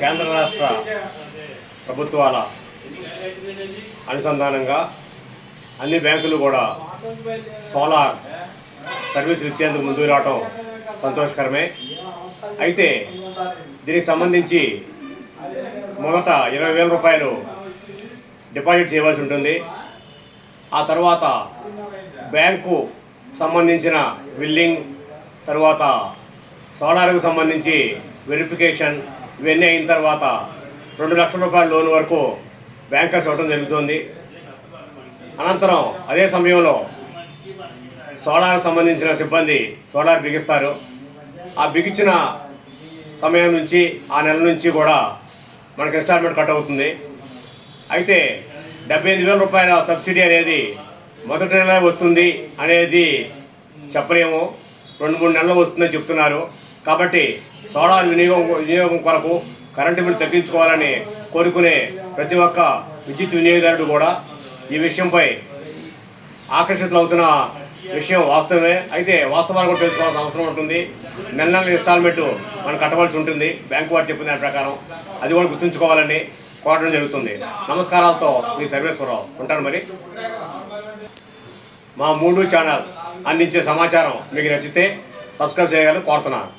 కేంద్ర రాష్ట్ర ప్రభుత్వాల అనుసంధానంగా అన్ని బ్యాంకులు కూడా సోలార్ సర్వీసులు ఇచ్చేందుకు ముందుకు రావటం సంతోషకరమే. అయితే దీనికి సంబంధించి మొదట ఇరవై వేల రూపాయలు డిపాజిట్ చేయవలసి ఉంటుంది. ఆ తర్వాత బ్యాంకు సంబంధించిన బిల్లింగ్ తర్వాత సోలార్కు సంబంధించి వెరిఫికేషన్ ఇవన్నీ అయిన తర్వాత రెండు లక్షల రూపాయల లోన్ వరకు బ్యాంకర్స్ ఇవ్వడం జరుగుతుంది. అనంతరం అదే సమయంలో సోలార్ సంబంధించిన సిబ్బంది సోలార్ బిగిస్తారు. ఆ బిగించిన సమయం నుంచి ఆ నెల నుంచి కూడా మనకి ఇన్స్టాల్మెంట్ కట్ అవుతుంది. అయితే డెబ్బై ఎనిమిది వేల రూపాయల సబ్సిడీ అనేది మొదటి నెల వస్తుంది అనేది చెప్పలేము. రెండు మూడు నెలలు వస్తుందని చెప్తున్నారు. కాబట్టి సోలార్ వినియోగం వినియోగం కొరకు కరెంటు బిల్లు తగ్గించుకోవాలని కోరుకునే ప్రతి ఒక్క విద్యుత్ వినియోగదారుడు కూడా ఈ విషయంపై ఆకర్షితులవుతున్న విషయం వాస్తవమే. అయితే వాస్తవాలు కూడా తెలుసుకోవాల్సిన అవసరం ఉంటుంది. నెల నెల ఇన్స్టాల్మెంట్ మనం కట్టవలసి ఉంటుంది. బ్యాంకు వారు చెప్పిన దాని ప్రకారం అది కూడా గుర్తుంచుకోవాలని కోరడం జరుగుతుంది. నమస్కారాలతో మీ సర్వేశ్వరరావు ఉంటాను మరి. మా మూడు ఛానల్ అందించే సమాచారం మీకు నచ్చితే సబ్స్క్రైబ్ చేయాలని కోరుతున్నాను.